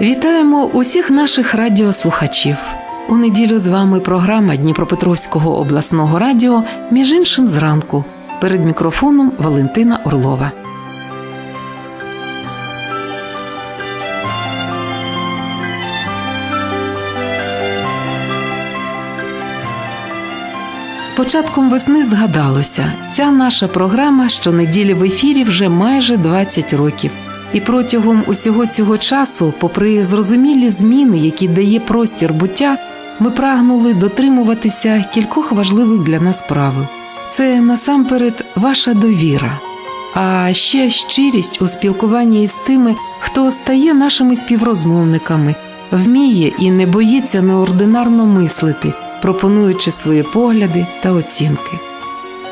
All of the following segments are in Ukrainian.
Вітаємо усіх наших радіослухачів. У неділю з вами програма Дніпропетровського обласного радіо, між іншим зранку. Перед мікрофоном Валентина Орлова. З початком весни згадалося, ця наша програма щонеділі в ефірі вже майже 20 років. І протягом усього цього часу, попри зрозумілі зміни, які дає простір буття, ми прагнули дотримуватися кількох важливих для нас правил. Це насамперед ваша довіра, а ще щирість у спілкуванні із тими, хто стає нашими співрозмовниками, вміє і не боїться неординарно мислити, пропонуючи свої погляди та оцінки.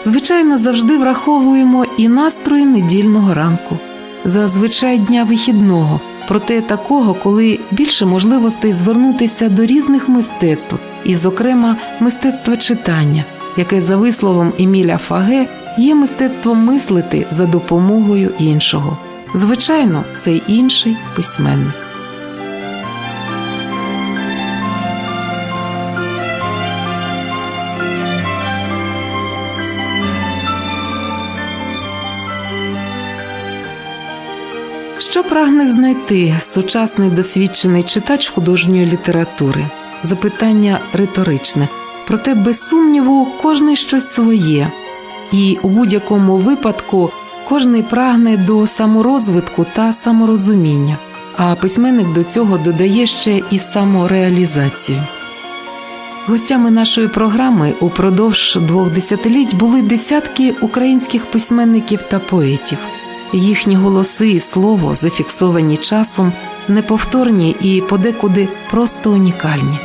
Звичайно, завжди враховуємо і настрої недільного ранку зазвичай дня вихідного, проте такого, коли більше можливостей звернутися до різних мистецтв, і, зокрема, мистецтва читання, яке, за висловом Еміля Фаге, є мистецтвом мислити за допомогою іншого. Звичайно, цей інший письменник. Прагне знайти сучасний досвідчений читач художньої літератури? Запитання риторичне, проте, без сумніву, кожний щось своє, і у будь-якому випадку кожний прагне до саморозвитку та саморозуміння, а письменник до цього додає ще і самореалізацію. Гостями нашої програми упродовж двох десятиліть були десятки українських письменників та поетів. Їхні голоси і слово, зафіксовані часом, неповторні і подекуди просто унікальні.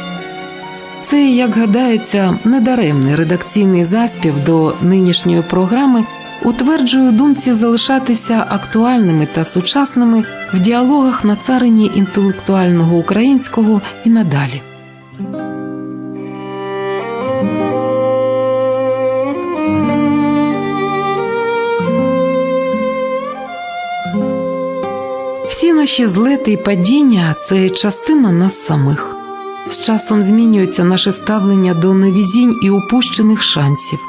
Це, як гадається, недаремний редакційний заспів до нинішньої програми утверджує думці залишатися актуальними та сучасними в діалогах на царині інтелектуального українського і надалі. Всі наші злети і падіння це частина нас самих. З часом змінюється наше ставлення до невізінь і упущених шансів.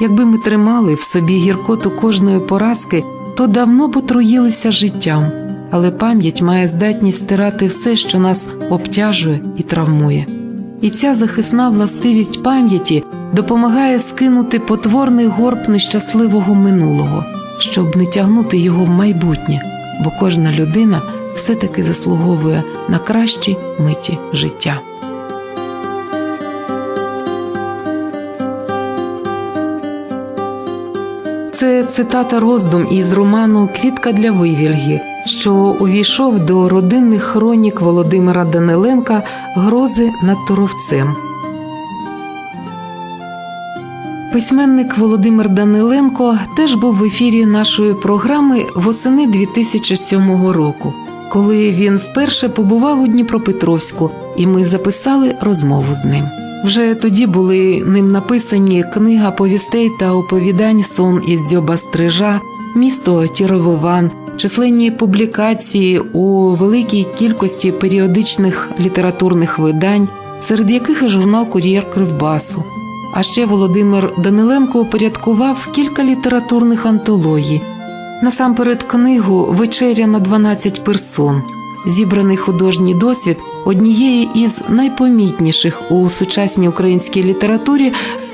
Якби ми тримали в собі гіркоту кожної поразки, то давно б отруїлися життям, але пам'ять має здатність стирати все, що нас обтяжує і травмує. І ця захисна властивість пам'яті допомагає скинути потворний горб нещасливого минулого, щоб не тягнути його в майбутнє бо кожна людина все-таки заслуговує на кращі миті життя. Це цитата роздум із роману Квітка для вивільги, що увійшов до родинних хронік Володимира Даниленка Грози над Торовцем. Письменник Володимир Даниленко теж був в ефірі нашої програми восени 2007 року, коли він вперше побував у Дніпропетровську, і ми записали розмову з ним. Вже тоді були ним написані книга повістей та оповідань Сон із дзьоба стрижа, місто Тіровиван, численні публікації у великій кількості періодичних літературних видань, серед яких і журнал Кур'єр Кривбасу. А ще Володимир Даниленко упорядкував кілька літературних антологій. Насамперед, книгу Вечеря на 12 персон, зібраний художній досвід однієї із найпомітніших у сучасній українській літературі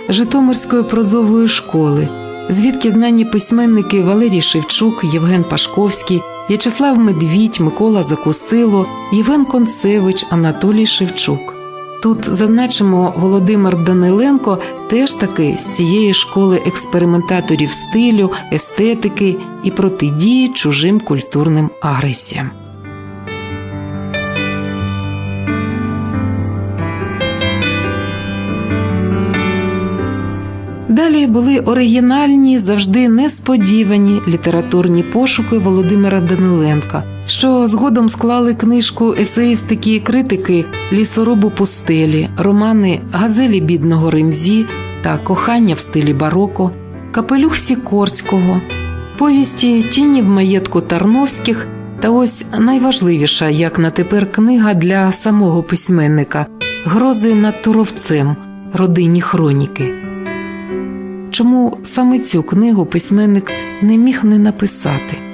Житомирської прозової школи, звідки знані письменники Валерій Шевчук, Євген Пашковський, В'ячеслав Медвідь, Микола Закусило, Євген Концевич, Анатолій Шевчук. Тут зазначимо Володимир Даниленко теж таки з цієї школи експериментаторів стилю, естетики і протидії чужим культурним агресіям. Далі були оригінальні, завжди несподівані літературні пошуки Володимира Даниленка, що згодом склали книжку есеїстики і критики Лісорубу пустелі, романи Газелі бідного Римзі та Кохання в стилі бароко, Капелюх Сікорського, повісті Тіні в маєтку Тарновських Та ось найважливіша, як на тепер, книга для самого письменника Грози над Туровцем, родинні хроніки. Чому саме цю книгу письменник не міг не написати?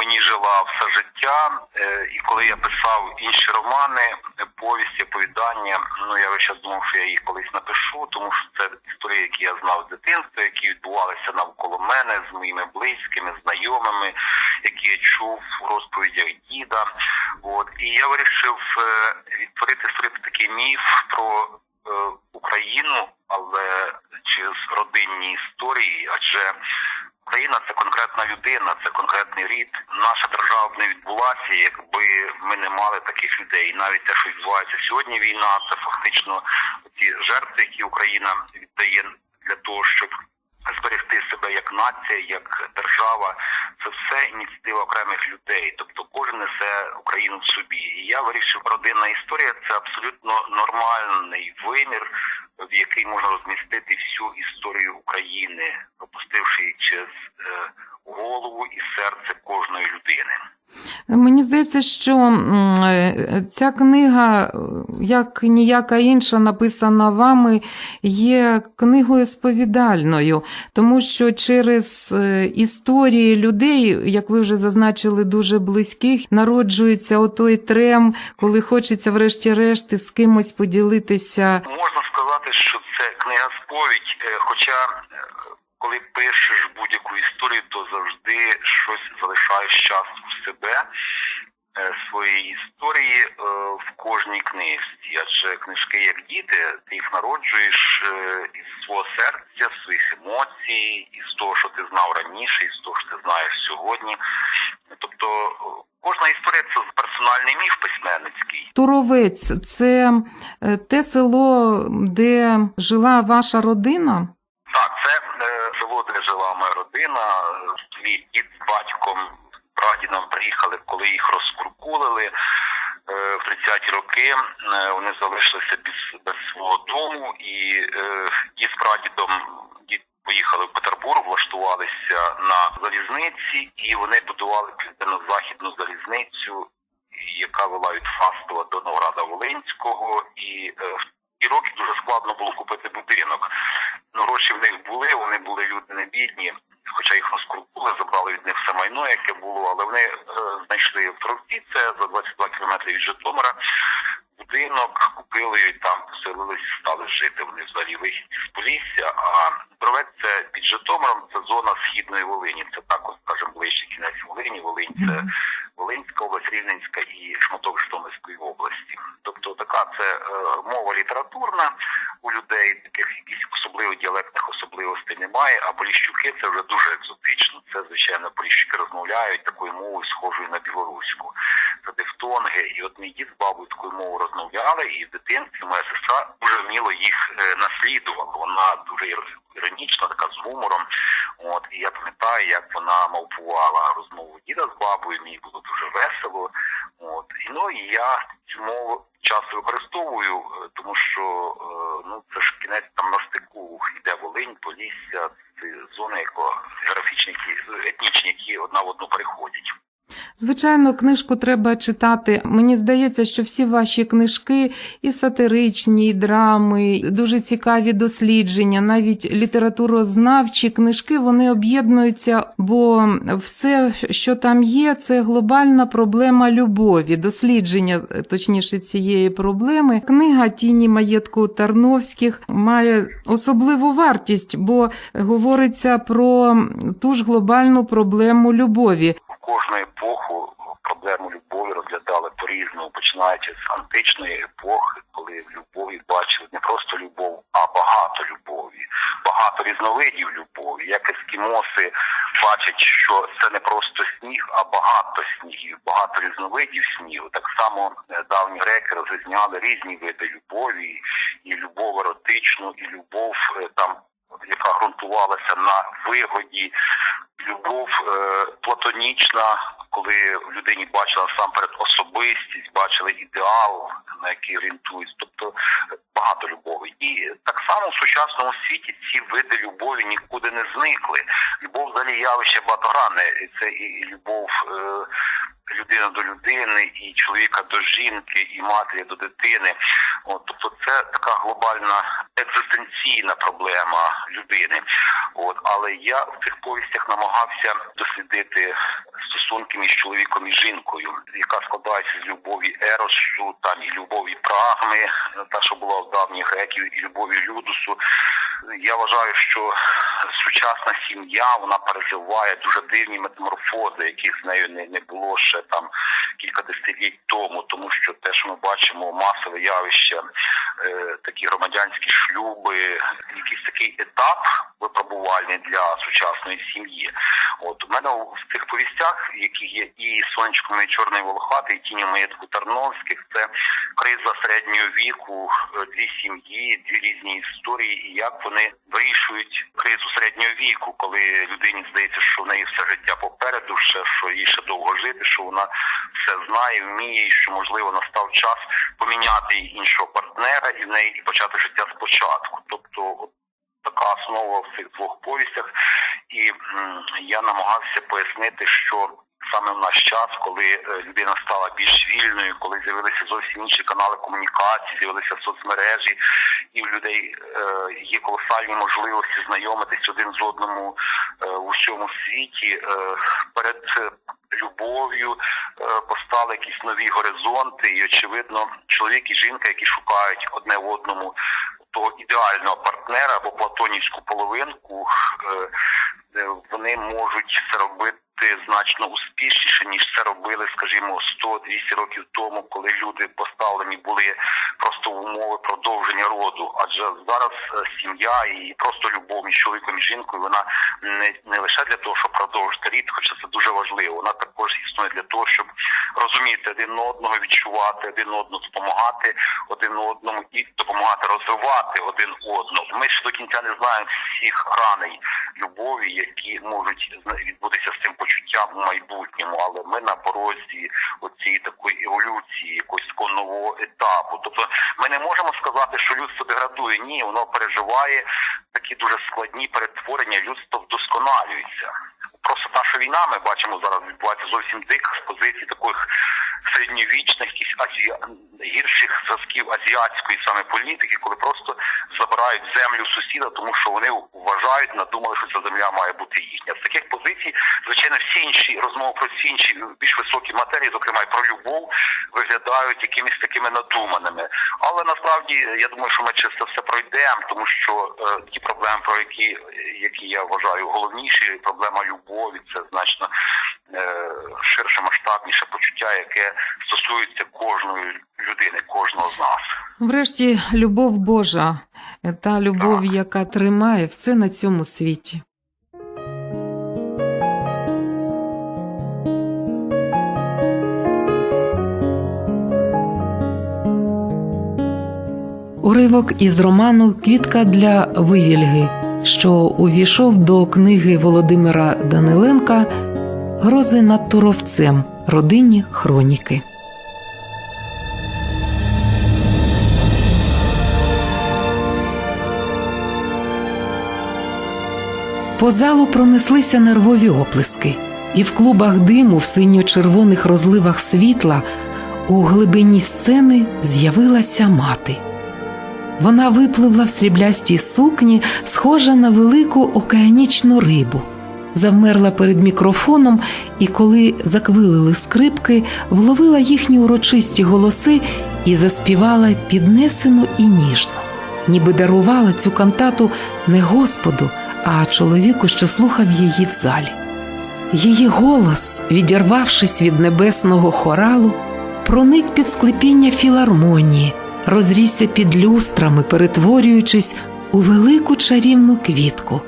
Мені жила все життя. Е, і коли я писав інші романи, е, повісті, оповідання, ну я весь час думав, що я їх колись напишу, тому що це історії, які я знав з дитинства, які відбувалися навколо мене з моїми близькими, знайомими, які я чув у розповідях діда. От і я вирішив е, відтворити створити такий міф про Україну, але через родинні історії, адже Україна це конкретна людина, це конкретний рід. Наша держава б не відбулася, якби ми не мали таких людей. І навіть те, що відбувається сьогодні, війна, це фактично ті жертви, які Україна віддає для того, щоб зберегти себе як нація, як держава. Це все ініціатива окремих людей. Тобто кожен несе Україну в собі. І я вирішив, родинна історія це абсолютно нормальний вимір, в який можна розмістити всю історію України, пропустивши її через е, голову і серце кожної людини. Мені здається, що е, ця книга, як ніяка інша, написана вами, є книгою сповідальною, тому що через е, історії людей, як ви вже зазначили, дуже близьких, народжується отой трем, коли хочеться, врешті-решт, з кимось поділитися. Можна сказати, що це книга сповідь, е, хоча коли пишеш будь-яку історію, то завжди щось залишаєш частку себе, е, своєї історії е, в кожній книжці. Адже книжки як діти, ти їх народжуєш е, із свого серця, своїх емоцій, із того, що ти знав раніше, із того, що ти знаєш сьогодні. Тобто кожна історія це персональний міф письменницький. Туровець це те село, де жила ваша родина. Так, це е, село, де жила моя родина. Мій дід з батьком, прадідом приїхали, коли їх розкуркулили е, в 30-ті роки. Е, вони залишилися без, без свого дому, і е, дід з прадідом дід поїхали в Петербург, влаштувалися на залізниці, і вони будували південно-західну залізницю, яка вела від Фастова до Новграда Волинського. І ті роки дуже складно було купити будинок. Ну, гроші в них були, вони були люди не бідні, хоча їх розкрутили, забрали від них все майно, яке було, але вони е, знайшли в Трубці, це за 22 кілометри від Житомира. Будинок купили і там поселились, стали жити. Вони взагалі вихід з Полісся. А Бровець це під Житомиром, це зона східної Волині. Це також, скажімо, ближче кінець Волині. Волинь це Волинська область, Рівненська і шматок Житомирської області. Тобто така це е, мова літературна у людей, таких якихось особливих діалектних особливостей немає. А поліщуки це вже дуже екзотично. Це звичайно поліщуки розмовляють такою мовою, схожою на білоруську. Це дифтонги. І от мій дід з бабою такою мовою розмовляли, і в дитинстві моя сестра дуже вміло їх е, наслідувала. Вона дуже іронічна, така з гумором. От і я пам'ятаю, як вона мовпувала розмову діда з бабою. Мені було дуже весело. От і ну і я цю мову часто використовую, е, тому що е, ну це ж кінець там на стику йде Волинь, Полісся, це зони яко географічні, які етнічні, які одна в одну переходять. Звичайно, книжку треба читати. Мені здається, що всі ваші книжки, і сатиричні, і драми, дуже цікаві дослідження, навіть літературознавчі книжки вони об'єднуються, бо все, що там є, це глобальна проблема любові, дослідження, точніше, цієї проблеми. Книга Тіні маєтку Тарновських має особливу вартість, бо говориться про ту ж глобальну проблему любові. Кожну епоху проблему любові розглядали по-різному, починаючи з античної епохи, коли в любові бачили не просто любов, а багато любові, багато різновидів любові. Як ескімоси бачать, що це не просто сніг, а багато снігів, багато різновидів снігу. Так само е, давні греки розрізняли різні види любові, і любов еротичну, і любов е, там. Яка ґрунтувалася на вигоді, любов е, платонічна, коли в людині бачила насамперед особистість, бачили ідеал, на який орієнтують. Тобто багато любові. І так само в сучасному світі ці види любові нікуди не зникли. Любов взагалі явище багатогранне. Це і любов е, людина до людини, і чоловіка до жінки, і матері до дитини. От, тобто це така глобальна екзистенційна проблема людини. От, але я в цих повістях намагався дослідити стосунки між чоловіком і жінкою, яка складається з любові Еросу, там і любові Прагми, та що була в давніх греків, і любові Людусу. Я вважаю, що сучасна сім'я вона переживає дуже дивні метаморфози, яких з нею не, не було ще там кілька десятиліть тому, тому що те, що ми бачимо, масове явище, е, такі громадянські шлюби, якийсь такий етап випробувальний для сучасної сім'ї. От у мене в цих повістях, які є і сонечко моєї чорної волохати, і тіні маєтку Тарновських, це криза середнього віку, е, дві сім'ї, дві різні історії, і як вони вирішують кризу середнього віку, коли людині здається, що в неї все життя попереду, ще що їй ще довго жити, що вона все знає, вміє, і що можливо настав час поміняти іншого партнера і в неї і почати життя спочатку. Тобто, от така основа в цих двох повістях, і м, я намагався пояснити, що саме в наш час, коли е, людина стала більш вільною, коли з'явилися зовсім інші канали комунікації, з'явилися соцмережі, і в людей е, є колосальні можливості знайомитись один з одному е, в усьому світі. Е, перед е, любов'ю е, постали якісь нові горизонти, і очевидно, чоловік і жінка, які шукають одне в одному того ідеального партнера або платонівську половинку, е, е, вони можуть це робити значно успішніше, ніж це робили, скажімо, 100-200 років тому, коли люди поставлені були просто в умови продовження роду. Адже зараз е, сім'я і просто любов між чоловіком і жінкою, вона не, не лише для того, щоб продовжити рід, хоча це дуже важливо. Вона також існує для того, щоб розуміти один одного, відчувати один одного, допомагати один одному і допомагати розвивати один одного. Ми ще до кінця не знаємо всіх граней любові, які можуть відбутися з цим почуттям у майбутньому, але ми на порозі оцієї такої еволюції, якогось такого нового етапу. Тобто ми не можемо сказати, що людство деградує. Ні, воно переживає такі дуже складні перетворення, людство вдосконалюється. Просто наша війна, ми бачимо зараз відбувається зовсім дика з позиції таких середньовічних, якісь азія... гірших зразків азіатської саме політики, коли просто забирають землю сусіда, тому що вони вважають, надумали, що ця земля має бути їхня. З таких позицій, звичайно, всі інші розмови про всі інші більш високі матерії, зокрема і про любов, виглядають якимись такими надуманими. Але насправді я думаю, що ми це все пройдемо, тому що е, ті проблеми, про які, які я вважаю головніші, проблема любові, це значно е, ширше, масштабніше почуття, яке стосується кожної людини, кожного з нас. Врешті, любов Божа, та любов, яка тримає все на цьому світі. Уривок із роману Квітка для вивільги, що увійшов до книги Володимира Даниленка Грози над Туровцем. Родинні хроніки. По залу пронеслися нервові оплески, і в клубах диму, в синьо-червоних розливах світла, у глибині сцени з'явилася мати. Вона випливла в сріблястій сукні, схожа на велику океанічну рибу. Завмерла перед мікрофоном, і коли заквилили скрипки, вловила їхні урочисті голоси і заспівала піднесено і ніжно, ніби дарувала цю кантату не Господу, а чоловіку, що слухав її в залі. Її голос, відірвавшись від небесного хоралу, проник під склепіння філармонії, розрісся під люстрами, перетворюючись у велику чарівну квітку,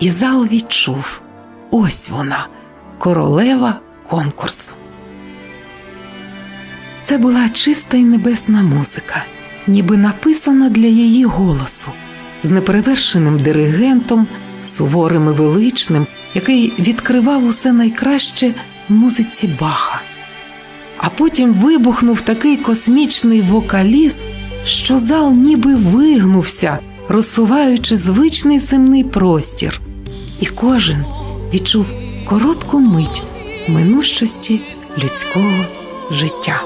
і зал відчув ось вона, королева конкурсу. Це була чиста й небесна музика, ніби написана для її голосу, з неперевершеним диригентом, суворим і величним, який відкривав усе найкраще в музиці Баха. А потім вибухнув такий космічний вокаліст, що зал ніби вигнувся, розсуваючи звичний земний простір, і кожен відчув коротку мить минущості людського життя.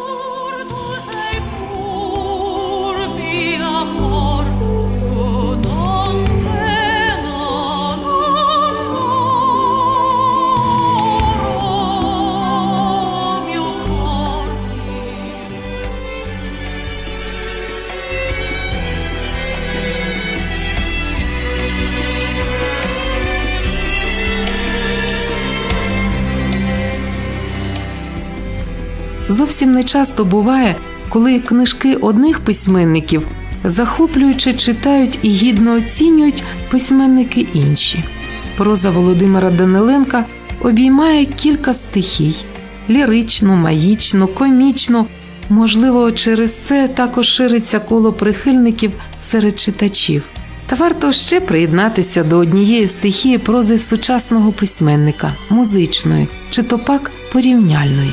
Зовсім не часто буває, коли книжки одних письменників захоплюючи читають і гідно оцінюють письменники інші. Проза Володимира Даниленка обіймає кілька стихій: ліричну, магічну, комічну. Можливо, через це також шириться коло прихильників серед читачів. Та варто ще приєднатися до однієї стихії прози сучасного письменника музичної чи то пак порівняльної.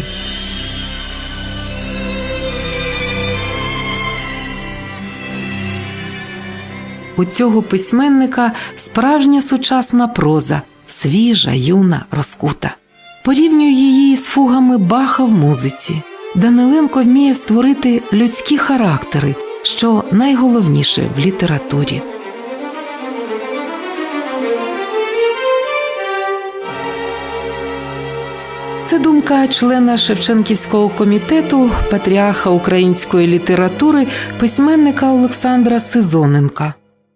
У цього письменника справжня сучасна проза, свіжа, юна, розкута. Порівнюю її з фугами Баха в музиці. Даниленко вміє створити людські характери, що найголовніше в літературі. Це думка члена Шевченківського комітету, патріарха української літератури, письменника Олександра Сизоненка.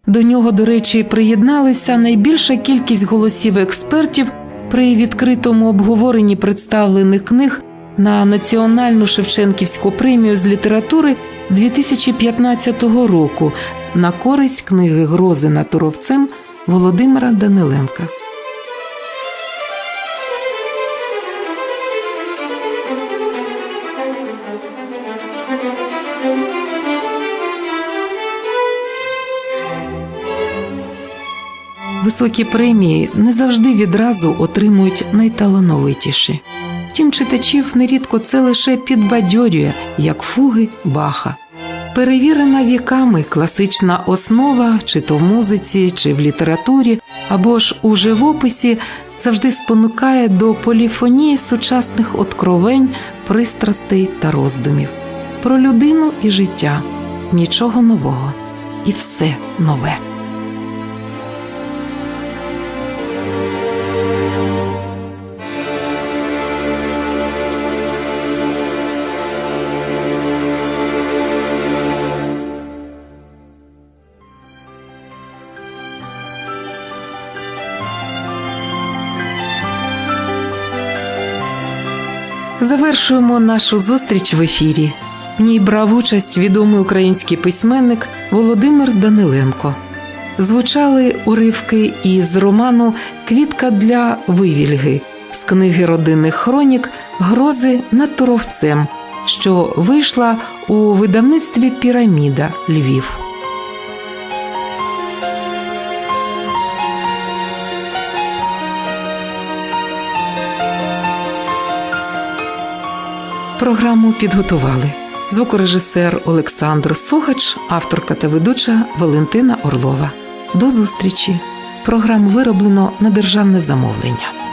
До нього, до речі, приєдналися найбільша кількість голосів експертів при відкритому обговоренні представлених книг на Національну Шевченківську премію з літератури 2015 року на користь книги Грози над туровцем Володимира Даниленка. Високі премії не завжди відразу отримують найталановитіші. Втім, читачів нерідко це лише підбадьорює, як фуги баха. Перевірена віками класична основа, чи то в музиці, чи в літературі, або ж у живописі завжди спонукає до поліфонії сучасних откровень, пристрастей та роздумів. Про людину і життя нічого нового, і все нове. Завершуємо нашу зустріч в ефірі. В ній брав участь відомий український письменник Володимир Даниленко. Звучали уривки із роману Квітка для вивільги з книги родинних хронік Грози над Туровцем, що вийшла у видавництві Піраміда Львів. Програму підготували звукорежисер Олександр Сухач, авторка та ведуча Валентина Орлова. До зустрічі. Програму вироблено на державне замовлення.